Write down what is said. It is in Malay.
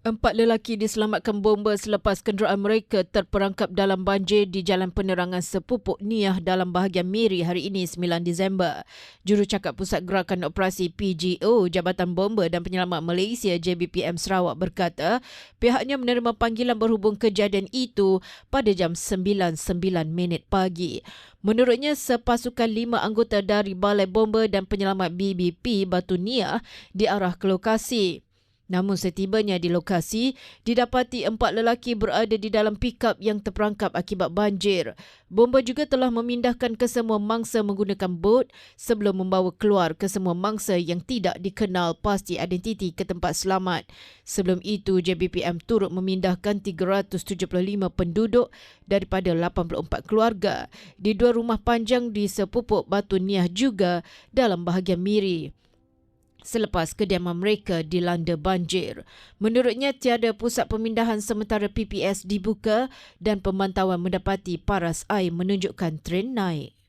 Empat lelaki diselamatkan bomba selepas kenderaan mereka terperangkap dalam banjir di Jalan Penerangan Sepupuk Niah dalam bahagian Miri hari ini 9 Disember. Jurucakap Pusat Gerakan Operasi PGO Jabatan Bomba dan Penyelamat Malaysia JBPM Sarawak berkata pihaknya menerima panggilan berhubung kejadian itu pada jam 9.09 minit pagi. Menurutnya, sepasukan lima anggota dari Balai Bomba dan Penyelamat BBP Batu Niah diarah ke lokasi. Namun setibanya di lokasi, didapati empat lelaki berada di dalam pikap yang terperangkap akibat banjir. Bomba juga telah memindahkan kesemua mangsa menggunakan bot sebelum membawa keluar kesemua mangsa yang tidak dikenal pasti identiti ke tempat selamat. Sebelum itu, JBPM turut memindahkan 375 penduduk daripada 84 keluarga di dua rumah panjang di sepupuk Batu Niah juga dalam bahagian Miri selepas kediaman mereka dilanda banjir. Menurutnya, tiada pusat pemindahan sementara PPS dibuka dan pemantauan mendapati paras air menunjukkan tren naik.